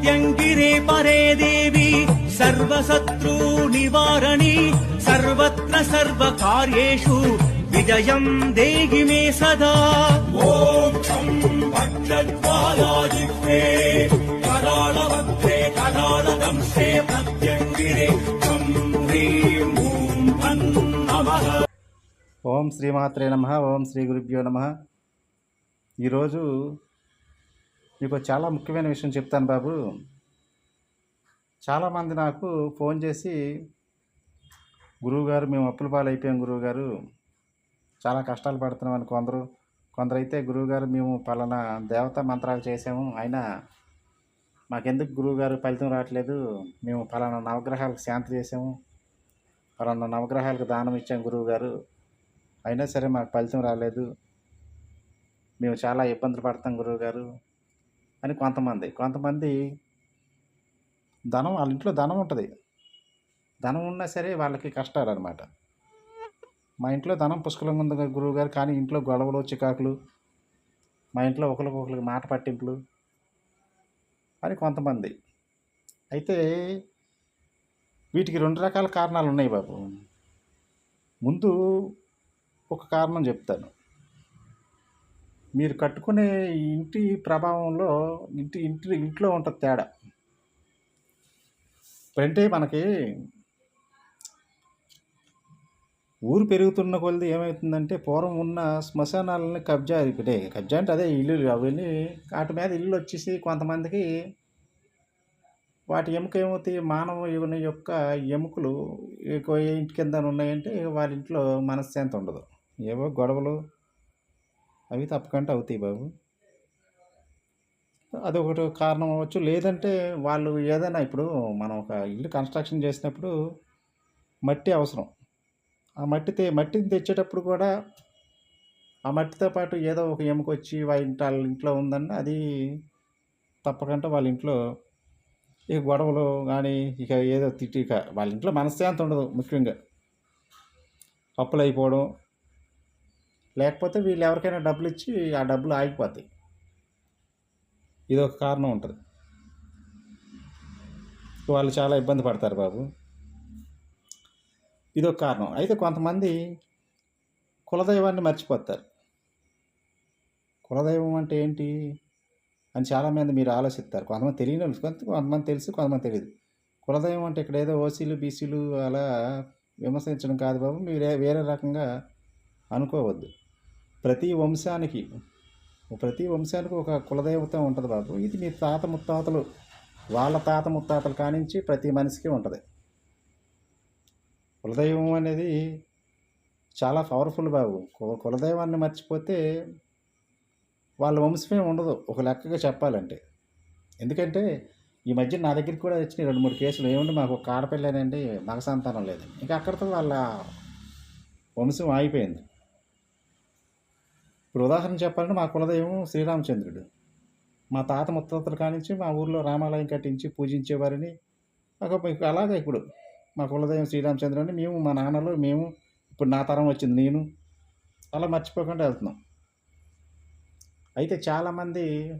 ప్రత్యంగిరే పరే దేవి సర్వశత్రు నివారణి సర్వత్ర సర్వకార్యేషు విజయం దేహి మే సదా ఓం ఛం భద్రద్వాలాజిహ్వే కరాళవక్త్రే కరాళదంశే ప్రత్యంగిరే ఛం హ్రీం ఓం నమః ఓం శ్రీమాత్రే నమ ఓం శ్రీ గురుభ్యో నమ. ఈరోజు మీకు చాలా ముఖ్యమైన విషయం చెప్తాను బాబు. చాలామంది నాకు ఫోన్ చేసి గురువుగారు మేము అప్పుల పాలు అయిపోయాం గురువుగారు. చాలా కష్టాలు పడుతున్నామని కొందరు కొందరైతే గురువుగారు మేము పలానా దేవతా మంత్రాలు చేసాము అయినా మాకెందుకు గురువుగారు ఫలితం రావట్లేదు. మేము పలానా నవగ్రహాలకు శాంతి చేసాము పలానా నవగ్రహాలకు దానం ఇచ్చాం గురువుగారు. అయినా సరే మాకు ఫలితం రాలేదు. మేము చాలా ఇబ్బందులు పడతాం గురువు గారు అని కొంతమంది కొంతమంది ధనం వాళ్ళ ఇంట్లో ధనం ఉంటుంది. ధనం ఉన్నా సరే వాళ్ళకి కష్టాలు అనమాట మా ఇంట్లో ధనం పుష్కలంగా ఉంది గురువు గారు కానీ ఇంట్లో గొడవలు చికాకులు మా ఇంట్లో ఒకరికొకరికి మాట పట్టింపులు అని కొంతమంది. అయితే వీటికి రెండు రకాల కారణాలు ఉన్నాయి బాబు. ముందు ఒక కారణం చెప్తాను. మీరు కట్టుకునే ఇంటి ప్రభావంలో ఇంటి ఇంటి ఇంట్లో ఉంటుంది తేడా. ఇప్పుడంటే మనకి ఊరు పెరుగుతున్న కొలది ఏమవుతుందంటే పూర్వం ఉన్న శ్మశానాలని కబ్జా ఇప్పుడే కబ్జా అంటే అదే ఇల్లు అవన్నీ వాటి మీద ఇల్లు వచ్చేసి కొంతమందికి వాటి ఎముక ఏమవుతాయి? మానవ యువని యొక్క ఎముకలు ఎక్కువ ఇంటి కింద ఉన్నాయంటే వాళ్ళ ఇంట్లో మనశ్శాంతి ఉండదు. ఏవో గొడవలు అవి తప్పకుండా అవుతాయి బాబు. అదొకటి కారణం అవ్వచ్చు. లేదంటే వాళ్ళు ఏదైనా ఇప్పుడు మనం ఒక ఇల్లు కన్స్ట్రక్షన్ చేసినప్పుడు మట్టి అవసరం. ఆ మట్టి మట్టిని తెచ్చేటప్పుడు కూడా ఆ మట్టితో పాటు ఏదో ఒక ఎముక వచ్చి వాళ్ళ ఇంటి వాళ్ళ ఇంట్లో ఉందన్న అది తప్పకుండా వాళ్ళ ఇంట్లో ఇక గొడవలు కానీ ఇక ఏదో తిట్టి ఇక వాళ్ళ ఇంట్లో మనశ్శాంతి ఉండదు ముఖ్యంగా. అప్పులు అయిపోవడం లేకపోతే వీళ్ళు ఎవరికైనా డబ్బులు ఇచ్చి ఆ డబ్బులు ఆగిపోతాయి. ఇది ఒక కారణం ఉంటుంది. వాళ్ళు చాలా ఇబ్బంది పడతారు బాబు. ఇది ఒక కారణం. అయితే కొంతమంది కులదైవాన్ని మర్చిపోతారు. కులదైవం అంటే ఏంటి అని చాలామంది మీరు ఆలోచిస్తారు. కొంతమంది తెలియని వాళ్ళు కొంతమంది తెలుసు కొంతమంది తెలియదు. కులదైవం అంటే ఇక్కడ ఏదో ఓసీలు బీసీలు అలా విమర్శించడం కాదు బాబు. మీరు వేరే రకంగా అనుకోవద్దు. ప్రతి వంశానికి ప్రతి వంశానికి ఒక కులదేవత ఉంటుంది బాబు. ఇది మీ తాత ముత్తాతలు వాళ్ళ తాత ముత్తాతలు కానించి ప్రతి మనిషికి ఉంటుంది. కులదైవం అనేది చాలా పవర్ఫుల్ బాబు. కులదైవాన్ని మర్చిపోతే వాళ్ళ వంశమే ఉండదు ఒక లెక్కగా చెప్పాలంటే. ఎందుకంటే ఈ మధ్య నా దగ్గరికి కూడా వచ్చినాయి రెండు మూడు కేసులు. ఏమంటే మాకు ఒక ఆడపిల్లనండి మగ సంతానం లేదండి ఇంకా అక్కడితో వాళ్ళ వంశం ఆగిపోయింది. ఇప్పుడు ఉదాహరణ చెప్పాలంటే మా కులదైవం శ్రీరామచంద్రుడు. మా తాత ముత్తాతల కానించి మా ఊర్లో రామాలయం కట్టించి పూజించేవారని. ఒక అలాగే ఇప్పుడు మా కులదైవం శ్రీరామచంద్రుడు అని మేము మా నాన్నలు మేము ఇప్పుడు నా తరం వచ్చింది నేను. అలా మర్చిపోకుండా వెళ్తున్నాం. అయితే చాలామంది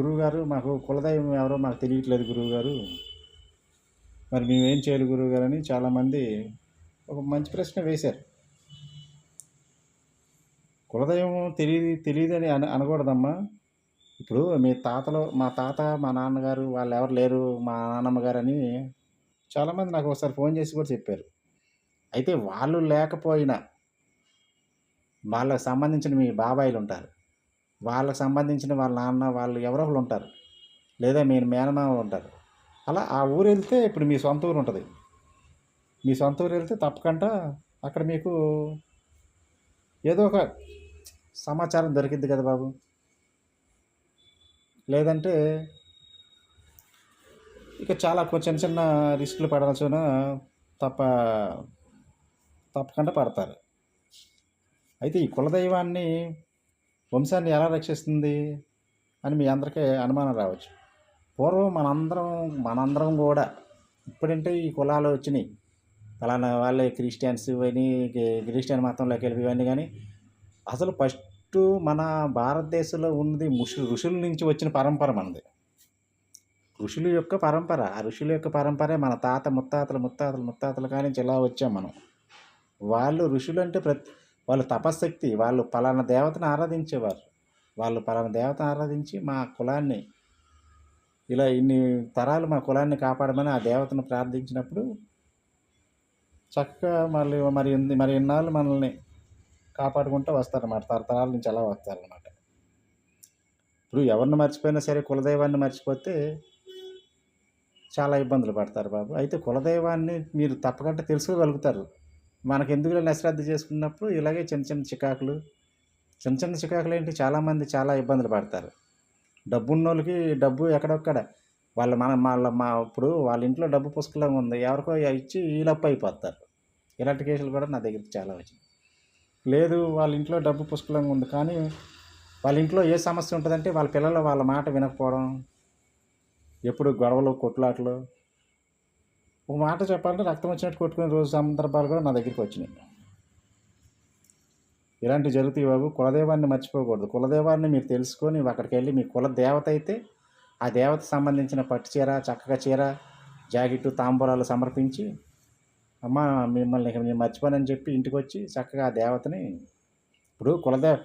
గురువుగారు మాకు కులదైవం ఎవరో మాకు తెలియట్లేదు గురువుగారు. మరి మేమేం చేయాలి గురువుగారు అని చాలామంది ఒక మంచి ప్రశ్న వేశారు. కులదైవం తెలియదు తెలియదని అని అనకూడదమ్మా. ఇప్పుడు మీ తాతలో మా తాత మా నాన్నగారు వాళ్ళు ఎవరు లేరు మా నాన్నమ్మ గారు అని చాలామంది నాకు ఒకసారి ఫోన్ చేసి కూడా చెప్పారు. అయితే వాళ్ళు లేకపోయినా వాళ్ళకి సంబంధించిన మీ బాబాయిలు ఉంటారు. వాళ్ళకు సంబంధించిన వాళ్ళ నాన్న వాళ్ళు ఎవరో ఒకరు ఉంటారు. లేదా మీ మేనమామ ఉంటారు. అలా ఆ ఊరు వెళ్తే ఇప్పుడు మీ సొంత ఊరు ఉంటుంది. మీ సొంత ఊరు వెళ్తే తప్పకుండా అక్కడ మీకు ఏదో ఒక సమాచారం దొరికింది కదా బాబు. లేదంటే ఇక చాలా చిన్న చిన్న రిస్కులు పడాల్సిన తప్ప తప్పకుండా పడతారు. అయితే ఈ కులదైవాన్ని వంశాన్ని ఎలా రక్షిస్తుంది అని మీ అందరికీ అనుమానం రావచ్చు. పూర్వం మనందరం మనందరం కూడా ఇప్పుడంటే ఈ కులాలు వచ్చినాయి. ఫలానా వాళ్ళే క్రిస్టియన్స్ ఇవన్నీ క్రిస్టియన్ మతంలోకి వెళ్ళి ఇవన్నీ కానీ అసలు ఫస్ట్ మన భారతదేశంలో ఉన్నది ముషు ఋషుల నుంచి వచ్చిన పరంపర మనది. ఋషుల యొక్క పరంపర ఆ ఋషుల యొక్క పరంపరే మన తాత ముత్తాతలు ముత్తాతలు ముత్తాతలు కానీ ఇలా వచ్చాం మనం. వాళ్ళు ఋషులు అంటే ప్రతి వాళ్ళు తపశక్తి వాళ్ళు పలానా దేవతను ఆరాధించేవారు. వాళ్ళు పలానా దేవతను ఆరాధించి మా కులాన్ని ఇలా ఇన్ని తరాలు మా కులాన్ని కాపాడమని ఆ దేవతను ప్రార్థించినప్పుడు చక్కగా మళ్ళీ మరి మరి ఇన్నాళ్ళు మనల్ని కాపాడుకుంటూ వస్తారన్నమాట. తరతరాల నుంచి అలా వస్తారన్నమాట. ఇప్పుడు ఎవరిని మర్చిపోయినా సరే కులదైవాన్ని మర్చిపోతే చాలా ఇబ్బందులు పడతారు బాబు. అయితే కులదైవాన్ని మీరు తప్పకుండా తెలుసుకోగలుగుతారు. మనకు ఎందుకు అశ్రద్ధ చేసుకున్నప్పుడు ఇలాగే చిన్న చిన్న చికాకులు చిన్న చిన్న చికాకులు ఏంటి? చాలామంది చాలా ఇబ్బందులు పడతారు. డబ్బు ఉన్నోళ్ళకి డబ్బు ఎక్కడొక్కడ? వాళ్ళ మన వాళ్ళ మా ఇప్పుడు వాళ్ళ ఇంట్లో డబ్బు పుస్తకంలో ఉంది. ఎవరికో ఇచ్చి ఈలప్పు అయిపోతారు. ఇలాంటి కేసులు కూడా నా దగ్గరికి చాలా వచ్చినాయి. లేదు వాళ్ళ ఇంట్లో డబ్బు పుష్కలంగా ఉంది కానీ వాళ్ళ ఇంట్లో ఏ సమస్య ఉంటుందంటే వాళ్ళ పిల్లలు వాళ్ళ మాట వినకపోవడం ఎప్పుడు గొడవలు కొట్లాటలు. ఒక మాట చెప్పాలంటే రక్తం వచ్చినట్టు కొట్టుకునే రోజు సందర్భాలు కూడా నా దగ్గరికి వచ్చినాయి. ఇలాంటివి జరుగుతాయి బాబు కులదేవాన్ని మర్చిపోకూడదు. కులదేవాన్ని మీరు తెలుసుకొని అక్కడికి వెళ్ళి మీ కుల దేవత అయితే ఆ దేవత సంబంధించిన పట్టు చీర చక్కగా చీర జాకెట్టు తాంబూలాలు సమర్పించి అమ్మ మిమ్మల్ని నేను మర్చిపోనని చెప్పి ఇంటికి వచ్చి చక్కగా ఆ దేవతని ఇప్పుడు కులదేవ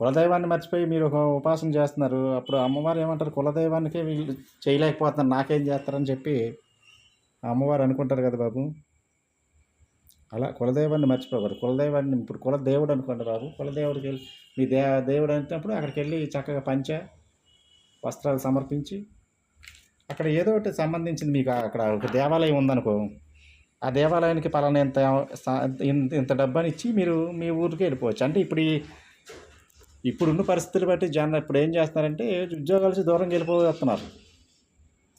కులదైవాన్ని మర్చిపోయి మీరు ఒక ఉపాసన చేస్తున్నారు. అప్పుడు అమ్మవారు ఏమంటారు? కులదైవానికి వీళ్ళు చేయలేకపోతున్నారు. నాకేం చేస్తారని చెప్పి అమ్మవారు అనుకుంటారు కదా బాబు. అలా కులదైవాన్ని మర్చిపోకూడదు. కులదైవాన్ని ఇప్పుడు కులదేవుడు అనుకోండి బాబు. కులదేవుడికి వెళ్ళి మీ దే దేవుడు అంటున్నప్పుడు అక్కడికి వెళ్ళి చక్కగా పంచ వస్త్రాలు సమర్పించి అక్కడ ఏదో ఒకటి సంబంధించింది మీకు అక్కడ ఒక దేవాలయం ఉందనుకో ఆ దేవాలయానికి పలానా ఇంత ఇంత డబ్బాని ఇచ్చి మీరు మీ ఊరికి వెళ్ళిపోవచ్చు. అంటే ఇప్పుడు ఈ ఇప్పుడున్న పరిస్థితులు బట్టి జనం ఇప్పుడు ఏం చేస్తున్నారంటే ఉద్యోగాలు దూరం వెళ్ళిపోతున్నారు.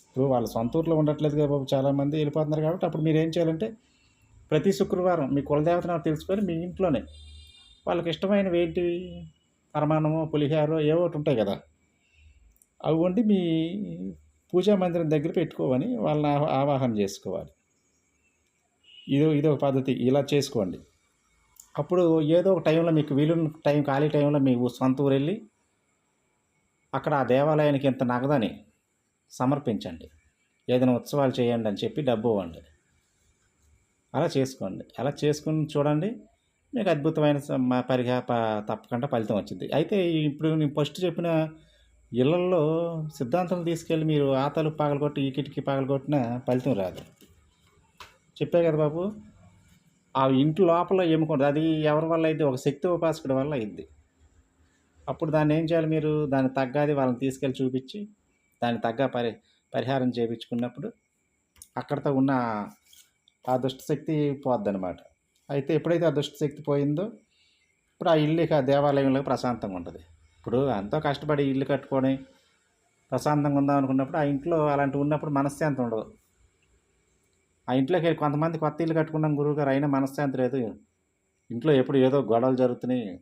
ఇప్పుడు వాళ్ళ సొంత ఊర్లో ఉండట్లేదు కదా బాబు చాలామంది వెళ్ళిపోతున్నారు కాబట్టి అప్పుడు మీరు ఏం చేయాలంటే ప్రతి శుక్రవారం మీ కులదేవతను తెలుసుకొని మీ ఇంట్లోనే వాళ్ళకి ఇష్టమైనవి ఏంటి పరమాన్నమో పులిహారో ఏవో ఒకటి ఉంటాయి కదా అవి వండి మీ పూజా మందిరం దగ్గర పెట్టుకోవని వాళ్ళని ఆవాహన చేసుకోవాలి. ఇది ఇది ఒక పద్ధతి. ఇలా చేసుకోండి. అప్పుడు ఏదో ఒక టైంలో మీకు వీలున్న టైం ఖాళీ టైంలో మీ సొంత ఊరు వెళ్ళి అక్కడ ఆ దేవాలయానికి ఇంత నగదని సమర్పించండి. ఏదైనా ఉత్సవాలు చేయండి అని చెప్పి డబ్బు ఇవ్వండి. అలా చేసుకోండి. అలా చేసుకుని చూడండి. మీకు అద్భుతమైన పరిహా తప్పకుండా ఫలితం వచ్చింది అయితే ఇప్పుడు నేను ఫస్ట్ చెప్పిన ఇళ్ళల్లో సిద్ధాంతం తీసుకెళ్ళి మీరు ఆ తలుపు పగలగొట్టి ఈ కిటికీ పగలగొట్టిన ఫలితం రాదు. చెప్పే కదా బాబు ఆ ఇంటి లోపల ఏముకోండి అది ఎవరి వల్ల అయితే ఒక శక్తి ఉపాసకుడి వల్ల అయింది. అప్పుడు దాన్ని ఏం చేయాలి మీరు? దాన్ని తగ్గది వాళ్ళని తీసుకెళ్ళి చూపించి దాన్ని తగ్గ పరి పరిహారం చేయించుకున్నప్పుడు అక్కడతో ఉన్న ఆ దుష్టశక్తి పోద్దనమాట అయితే ఎప్పుడైతే ఆ దుష్టశక్తి పోయిందో ఇప్పుడు ఆ ఇల్లు ఇక దేవాలయంలో ప్రశాంతంగా ఉంటుంది. ఇప్పుడు ఎంతో కష్టపడి ఇల్లు కట్టుకొని ప్రశాంతంగా ఉందాం అనుకున్నప్పుడు ఆ ఇంట్లో అలాంటివి ఉన్నప్పుడు మనశ్శాంతి ఉండదు. ఆ ఇంట్లోకి వెళ్ళి కొంతమంది కొత్త ఇల్లు కట్టుకున్నాం గురువుగారు అయినా మనశ్శాంతి లేదు. ఇంట్లో ఎప్పుడు ఏదో గొడవలు జరుగుతున్నాయి.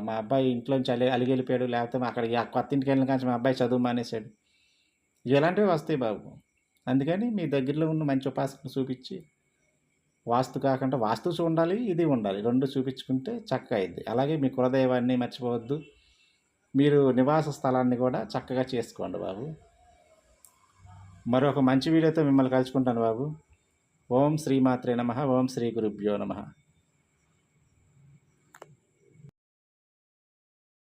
మా అబ్బాయి ఇంట్లోంచి అలి అలిగి వెళ్ళిపోయాడు లేకపోతే అక్కడ ఆ కొత్త ఇంటికి వెళ్ళిన కానీ మా అబ్బాయి చదువు మానేశాడు. ఇలాంటివి వస్తాయి బాబు. అందుకని మీ దగ్గరలో ఉన్న మంచి ఉపాసన చూపించి వాస్తు కాకుండా వాస్తు ఉండాలి ఇది ఉండాలి. రెండు చూపించుకుంటే చక్కగా అయింది. అలాగే మీ కులదైవాన్ని మర్చిపోవద్దు. మీరు నివాస స్థలాన్ని కూడా చక్కగా చేసుకోండి బాబు. మరొక మంచి వీడియోతో మిమ్మల్ని కలుసుకుంటాను బాబు. ఓం శ్రీమాత్రే నమ. ఓం శ్రీ గురుభ్యో నమ.